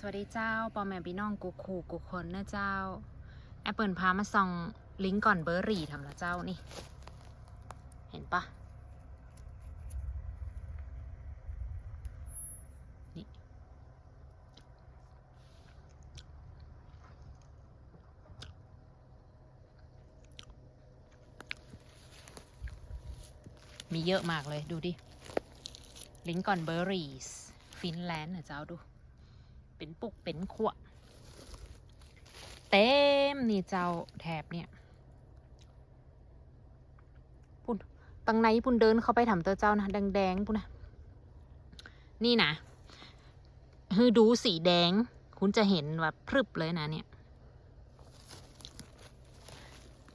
สวัสดีเจ้าปอแม่พี่น้องกูคูกูคนนะเจ้า แอปเปิลพามาส่องลิงก์ก่อนเบอร์รี่ทำละเจ้านี่ เห็นปะนี่ มีเยอะมากเลยดูดิ ลิงก์ก่อนเบอร์รี่ฟินแลนด์นะเจ้าดู เป็นปุกเป็นขวดเต็มนี่เจ้าแถบเนี่ยปุ่นตังไหนปุ่นเดินเข้าไปถามเตอเจ้านะแดงๆปุ่นนะนี่นะคือดูสีแดง คุณจะเห็นแบบพรึบเลยนะเนี่ย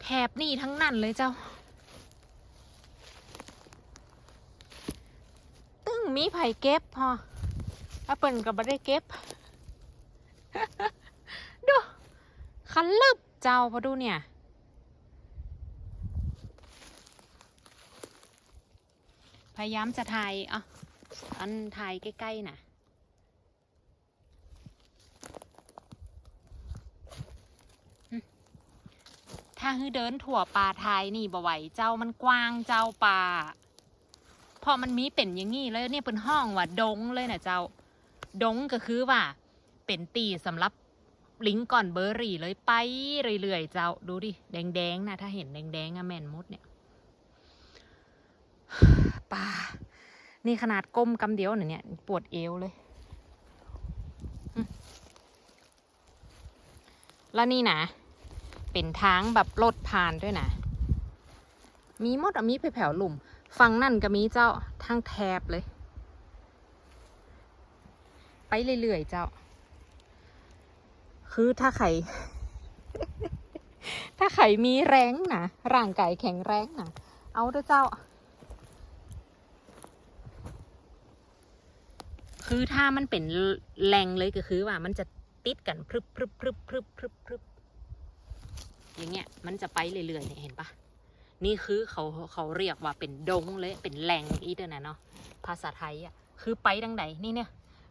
แถบนี่ทั้งนั้นเลยเจ้า ตึ้งมีไผ่เก็บพอถ้าเปิ่นก็บ่ได้เก็บ ดูคันลึบเจ้าพอดูเนี่ย พยายามจะถ่ายอะอันถ่ายใกล้ๆน่ะถ้าฮือเดินถั่วป่าไทยนี่บ่ไหวเจ้ามันกว้างเจ้าป่าพอมันมีเป็นอย่างงี้เลยเนี่ยเป็นห้องว่าดงเลยนะเจ้า ดงก็คือว่า เป็นตีสำหรับลิงก่อนเบอร์รี่เลยไปเรื่อยๆเจ้าดูดิแดงๆนะถ้าเห็นแดงๆอะแมนมดเนี่ยป่านี่ขนาดก้มกำเดียวเนี่ยปวดเอวเลยแล้วนี่นะเป็นทางแบบรถผ่านด้วยนะมีมดอะมีแผ่วๆหลุมฟังนั่นก็มีเจ้าทางแถบเลย ไปเรื่อยๆเจ้า คือถ้าไข่ ถ้าไข่มีแรงนะร่างกายแข็งแรงนะเอาเด้อเจ้า คือถ้ามันเป็นแรงเลยก็คือว่ามันจะติดกันพรึบพรึบพรึบพรึบพรึบพรึบอย่างเงี้ย มันจะไปเรื่อยๆเนี่ยเห็นปะนี่คือเขาเขาเรียกว่าเป็นดงเลยเป็นแหล่งอีเดอร์นะเนาะภาษาไทยอะคือไปดังไหนนี่เนี่ย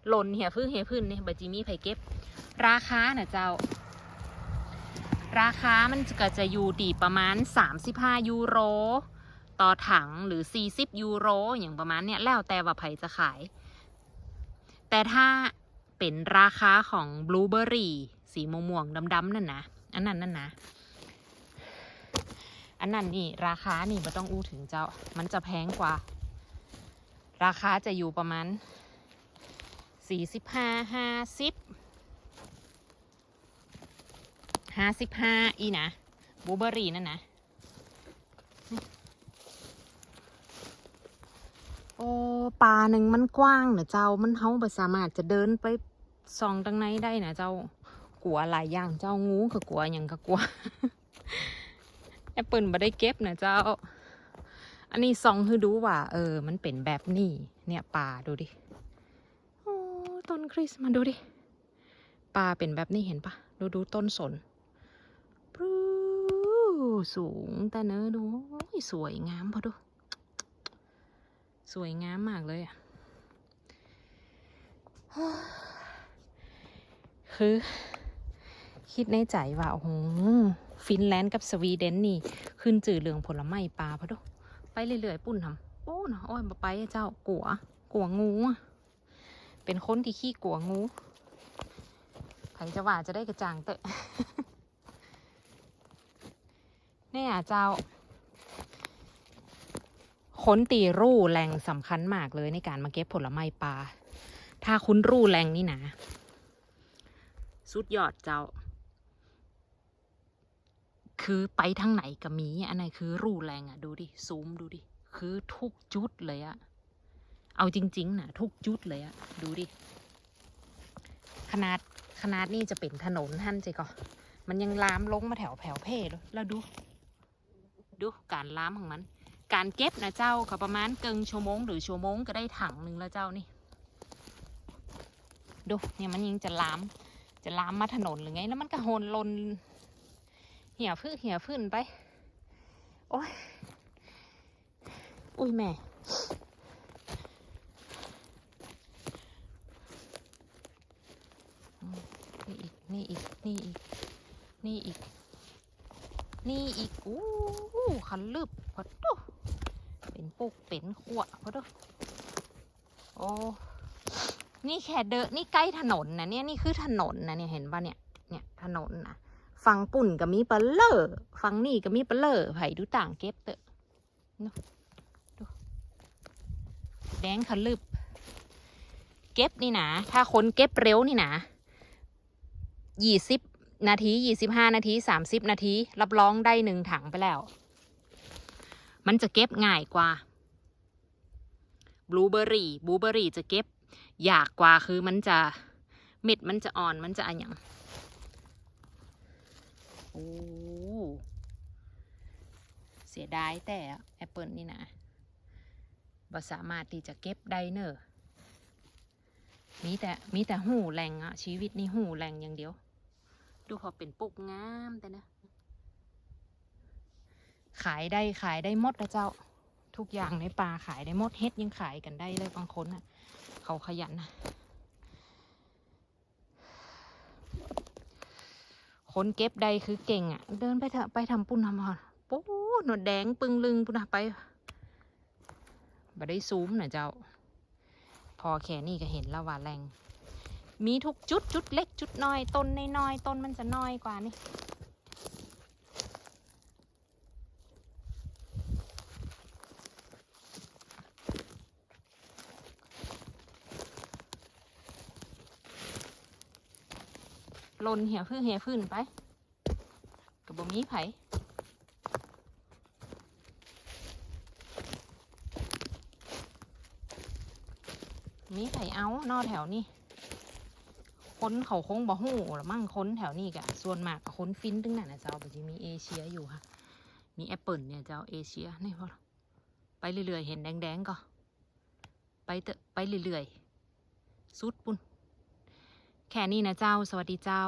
หล่นเหี่ยพื้นเหี่ยพื้นเนี่ยบัจิมีไผเก็บ ราคาน่ะเจ้า ราคามันก็จะอยู่ดีประมาณ 35 ยูโร ต่อถังหรือ 40 ยูโร อย่างประมาณเนี้ยแล้วแต่ว่าไผจะขาย แต่ถ้าเป็นราคาของบลูเบอร์รี่สีม่วงๆดำๆนั่นนะอันนั้นนั่นนะอันนั้นนี่ราคานี่ไม่ต้องอู้ถึงเจ้า มันจะแพงกว่า ราคาจะอยู่ประมาณสี่สิบห้าห้าสิบ ห้าสิบห้าอีนะบูเบอร์รี่นั่นนะ โอ้ป่าหนึ่งมันกว้างนะเจ้ามันเฮาบ่สามารถจะเดินไปส่องตังในได้นะเจ้ากลัวหลายอย่างเจ้างูก็กลัวอย่างก็กลัวแอปเปิลมาได้เก็บนะเจ้า อันนี้ซองให้ดูว่า เออ มันเป็นแบบนี้ เนี่ยป่าดูดิโอ้ต้นคริสต์มาดูดิป่าเป็นแบบนี้เห็นปะดูดูต้นสน สูงแต่เนอดูสวยงามพอดู สวยงามมากเลยอะคือ คิดในใจว่าโอ้โหฟินแลนด์กับสวีเดนนี่ ขึ้นจื่อเรืองผลไม้ปลาพะดู ไปเรื่อยๆปุ่นทำโอ้นะโอ้ยมาไปเจ้ากลัวกลัวงูเป็นคนที่ขี้กลัวงูใครจะว่าจะได้กระจ่างเตะ เนี่ยเจ้าค้นตีรูแรงสำคัญมากเลยในการมาเก็บผลไม้ปลา ถ้าคุณรูแรงนี่นะ สุดยอดเจ้า คือไปทางไหนก็มี อันไหนคือรูแรงอะดูดิ ซูมดูดิ คือทุกจุดเลยอะเอาจริง ๆนะทุกจุดเลยอะดูดิ ขนาดขนาดนี่จะเป็นถนนท่านใจก็มันยังลามลงมาแถวแผวเพ่เลยแล้วดู ดูการล้ามของมัน การเก็บนะเจ้าก็ประมาณเกิงชั่วโมงหรือชั่วโมงก็ได้ถังหนึ่งแล้วเจ้านี่ ดูเนี่ยมันยังจะล้าม จะล้ามมาถนนหรือไง แล้วมันก็โหนลน เหี่ยพื้นเหี่ยพื้นไป โอ้ย อุ้ยแม่นี่อีก นี่อีก นี่อีก นี่อีก นี่อีกอู้หูคันลึบพอดูเป็นปุกเป็นขวพอดูโอ้นี่แค่เดินนี่ใกล้ถนนนะเนี่ยนี่คือถนนนะเนี่ยเห็นปะเนี่ยเนี่ยถนนนะฝั่งปุ่นก็มีปลาเลอร์ฝั่งนี่ก็มีปลาเลอร์ไผ่ดูต่างเก็บเตอะดูแดงคันลึบเก็บนี่นะถ้าคนเก็บเร็วนี่นะยี่สิบ นาทียี่สิบห้านาทีสามสิบนาที รับรองได้หนึ่งถังไปแล้ว มันจะเก็บง่ายกว่าบลูเบอร์รี่บลูเบอร์รี่จะเก็บยากกว่าคือมันจะเม็ดมันจะอ่อนมันจะอะไรอย่างโอ้เสียดายแต่แอปเปิลนี่นะบ่สามารถที่จะเก็บได้เนอะมีแต่มีแต่หูแรงอะชีวิตนี่หูแรงอย่างเดียว ดูเขาเป็นปุกงามแต่นะ ขายได้ขายได้หมดนะเจ้า ทุกอย่างในป่าขายได้หมดเฮ็ดยังขายกันได้เลยบางคนอะเขาขยันนะคนเก็บได้คือเก่งอะเดินไปเถอะไปทำปุ้นทำพอปู๊หนวดแดงปึงลึงปุ้นะไปบ่ได้ซูมนะเจ้า พอแค่นี้ก็เห็นแล้วว่าแรง มีทุกจุดจุดเล็กจุดน้อยต้นน้อยต้นมันจะน้อยกว่านี่ลนเหี่ยวพื้นเหี่ยวพื้นไปกับบ่มีไผมีไผเอานอแถวนี่ คนเขาคงบ่หูหรือมั่งคนแถวนี้กะส่วนมากก็คนฟินตึงนั่นนะเจ้าบ่จะมีเอเชียอยู่ค่ะ มีแอปเปิลเนี่ยเจ้าเอเชียนี่พอไปเรื่อยๆเห็นแดงๆก็ไปเตะไปเรื่อยๆสุดปุ่นแค่นี้นะเจ้า สวัสดีเจ้า